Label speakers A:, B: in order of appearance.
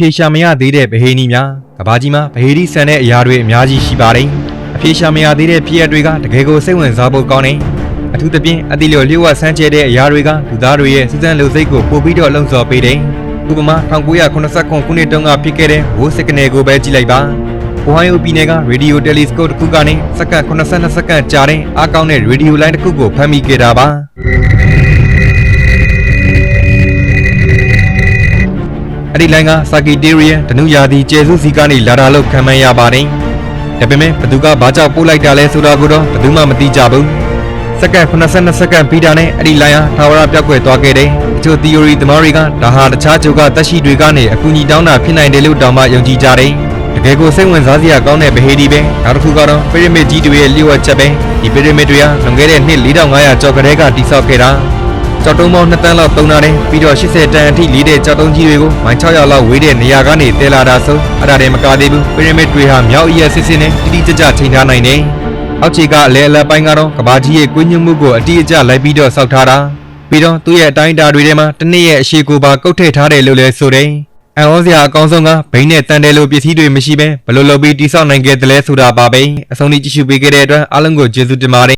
A: ဖြေရှာမရသေးတဲ့ဗဟေနီများကဘာကြီးမှာဗဟေဒီဆန်တဲ့အရာတွေအများကြီးရှိပါတယ်အဖြေရှာမရသေးတဲ့ဖြစ်ရပ်တွေကတကယ်ကိုစိတ်ဝင်စားဖို့ကောင်းတယ်အထူးသဖြင့်အတိလျော်လျှို့ဝှက်ဆန်းကျဲတဲ့အရာတွေကလူသားတွေရဲ့စူးစမ်းလူစိတ်ကိုပို့ပြီးတော့လှုံ့ဆော်ပေးတယ်ဥပမာ1989ခုနှစ်တုန်းကဖြစ်ခဲ့တဲ့ဝိုးစကနေကိုပဲကြည့်လိုက်ပါအိုဟိုင်းယိုပြည်နယ်ကရေဒီယိုတယ်လီစကိုတစ်ခုကနေစက္ကန့်82စက္ကန့်ကြာတဲ့အားကောင်းတဲ့ရေဒီယိုလိုင်းတစ်ခုကိုဖမ်းမိခဲ့တာပါ အဲ့ဒီလိုင်းကစာကီတေရီယန်ဒနုယာဒီကျေစုစီကနေလာတာလို့ခံမှန်းရပါတယ်။ဒါပေမဲ့ဘသူကဘာကြောင့်ပို့လိုက်တာလဲဆိုတာကိုတော့ဘယ်သူမှမသိကြဘူး။စက္ကန့်82စက္ကန့်ပြီးတာနဲ့အဲ့ဒီလိုင်းဟာထာဝရပြောက်ကွယ်သွားခဲ့တယ်။အချို့ theory သမားတွေကဒါဟာတခြားဂျိုကတက်ရှိတွေကနေအကူအညီတောင်းတာဖြစ်နိုင်တယ်လို့တောင်မှယုံကြည်ကြတယ်။တကယ်ကိုစိတ်ဝင်စားစရာကောင်းတဲ့ဗဟေဒီပဲနောက်တစ်ခုကတော့ pyramid ကြီးတွေရဲ့လျှို့ဝှက်ချက်ပဲဒီ pyramid တွေကလွန်ခဲ့တဲ့နှစ်4500ကျော်ကလေးကတိစောက်ခဲ့တာ။ ကြောက်တုံးပေါင်း2တန်းလောက်တုံးထားတယ်ပြီးတော့80တန်းအထိလေးတဲ့ကြောက်တုံးကြီးတွေကိုမိုင်600လောက်ဝေးတဲ့နေရာကနေတဲလာတာဆိုအဲ့ဒါတွေမကသေးဘူးပီရမစ်တွေဟာမြောက်အီရစစ်စစ်နဲ့တိတိကျကျချိန်ထားနိုင်တယ်အောက်ခြေကအလဲအလဲပိုင်းကတော့ကဘာကြီးရဲ့ကွင်းညွှတ်မှုကိုအတိအကျလိုက်ပြီးတော့စောက်ထားတာပြီးတော့သူ့ရဲ့အတိုင်းအတာတွေထဲမှာတစ်နေ့ရဲ့အရှိကိုပါကုတ်ထည့်ထားတယ်လို့လည်းဆိုတယ်အန်ဩစရာအကောင်းဆုံးကဘိန်းနဲ့တန်တယ်လို့ပစ္စည်းတွေမရှိဘဲဘယ်လိုလုပ်ပြီးတိစောက်နိုင်ခဲ့တယ်လဲဆိုတာပါပဲအဆုံးထိကြည့်ရှုပေးခဲ့တဲ့အတွက်အားလုံးကိုကျေးဇူးတင်ပါတယ်